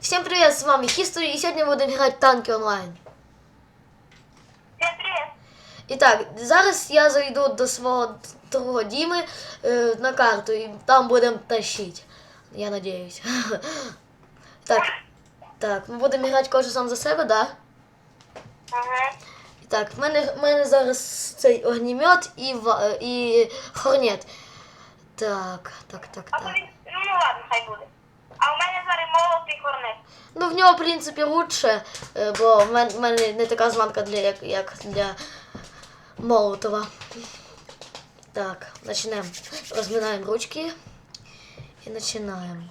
Всем привет, с вами History, и сегодня мы будем играть в танки онлайн. Всем привет. Итак, зараз я зайду до свого другого Діми е, на карту і там будемо тащити. Я надіюсь. Так, так, ми будемо грати кожен сам за себе, да? Ага. Так, в мене, в мене зараз цей огнемет і, е, і хорнет. Так, так, так, так. тобі, ну, ну ладно, хай буде. А у мене зараз молот і корнет. Ну, в нього, в принципі, лучше, е, бо в мене не така званка для, як, як для Молотова. Так, почнемо. Розминаємо ручки і починаємо.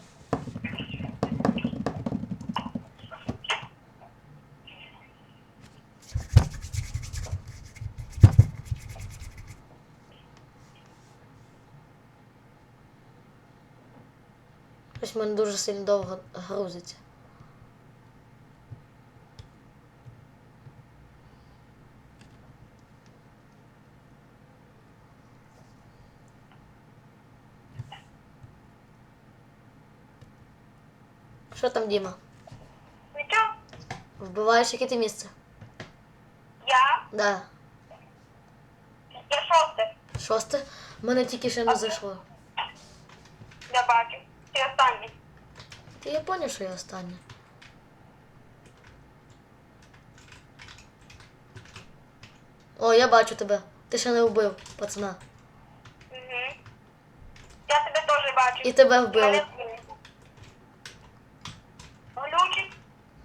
Ось мене дуже сильно довго грузиться. Що там, Діма? Нічого? Вбиваєш яке ти місце? Я? Да. Я шосте. Шосте? В мене тільки ще не зайшло. Я бачу. Ти останній. Ти я поняв, що я останнє. О, я бачу тебе. Ти ще не вбив, пацана. Угу. Я тебе теж бачу. І тебе вбили. Глючить.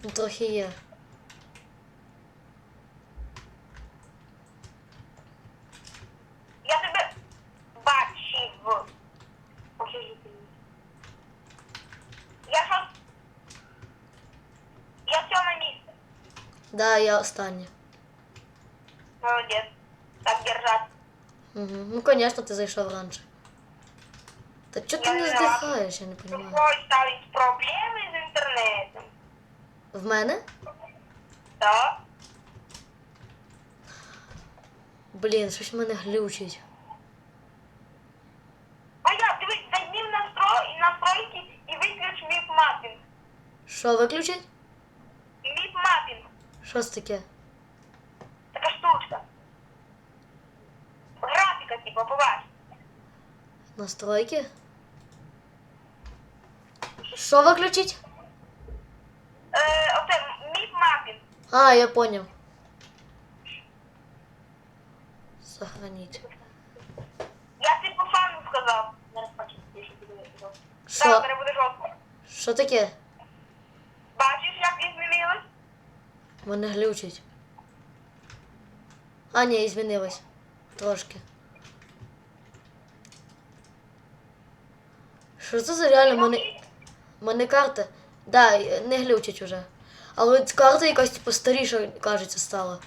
Ну, трохи є. Я тебе бачив. Покажи мені. Я шос... Я сьоме місце. Да, я останнє. Молодець. Так держать. Угу. Ну, конечно, ти зайшов раніше. Та чого ти не здихаєш, я не розумію. можуть ставить проблеми з інтернетом. В мене? Так? Блін, щось в мене глючить. А я, дивись, зайди в настрой, настройки і виключ міп мапінг. Що виключить? Міп мапінг. Що це таке? Така штучка. Графіка, типу, побач. Настройки? Що виключить? Е, оце міп мапінг. А, я понял. Сохранить. Я по фану сказав. Зараз я піду. Так, Що? зараз буде жорстко. Що таке? Бачиш, як і змінилось? Мене глючить. А, ні, і змінилось. Трошки. Що це за реально мене. Мене карта. Да, не глючить уже. Але от карта якась типу старіша, кажеться, стала.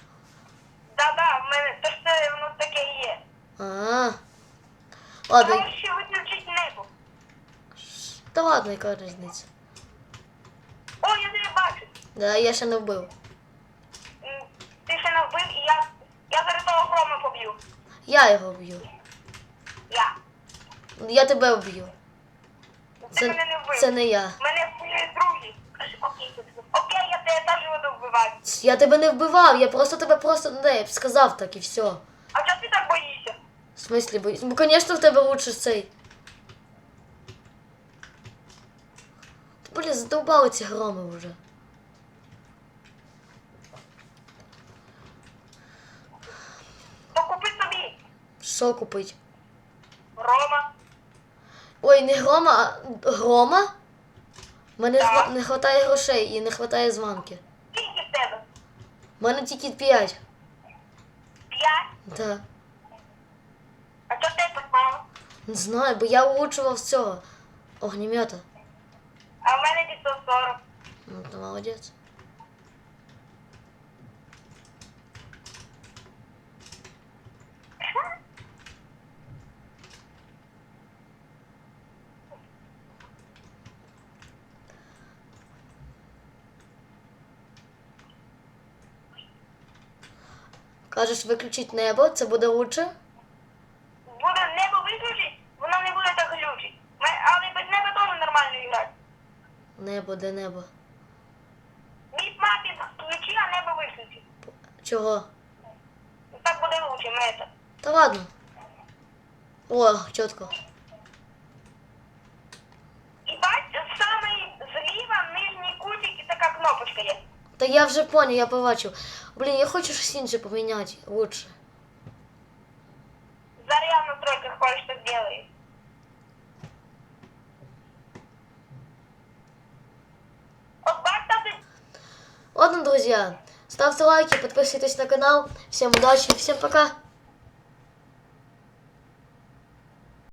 Да-да, в мене, то це воно таке є. А. Ладно, Можеш ще виключити небо. та ладно, яка різниця. О, я тебе бачу. Да, я ще не вбив. М, Ти ще не вбив, і я, я зараз того грома поб'ю. Я його вб'ю. Я. Я тебе вб'ю. Ти Це, мене не вбив. це не я. Мене вбили другі. Окей, окей, я тебе теж буду вбивати. Я тебе не вбивав, я просто тебе просто не сказав так і все. А чого ти так боїшся? В смислі боюсь? Ну, звісно, в тебе лучше цей. Блін, задовбали ці громи вже. Що купить? Рома. Ой, не грома, а грома? Мене Так. хва- не вистачає грошей і не вистачає званки. Скільки в тебе? У мене тільки 5. П'ять? Так. А чого ти поставив? Не знаю, бо я улучшував з цього огнемета. А в мене 540. Ну, ти молодець. Кажеш, виключить небо, це буде лучше? Буде небо виключить, воно не буде так глючить. Але без неба теж нормально грати. Небо, де небо. Мій мапі включи, а небо виключить. Чого? Так буде лучше, ми это. Та ладно. О, чітко. І бачите, саме зліва нижній кутик і така кнопочка є. Та я вже понял, я побачив. Блін, я хочу щось інше поміняти лучше. Зараз я в настройках кое-что сделаю. От бачите, ти- Ладно, друзья, ставьте лайки, подписывайтесь на канал. Всем удачи, всем пока.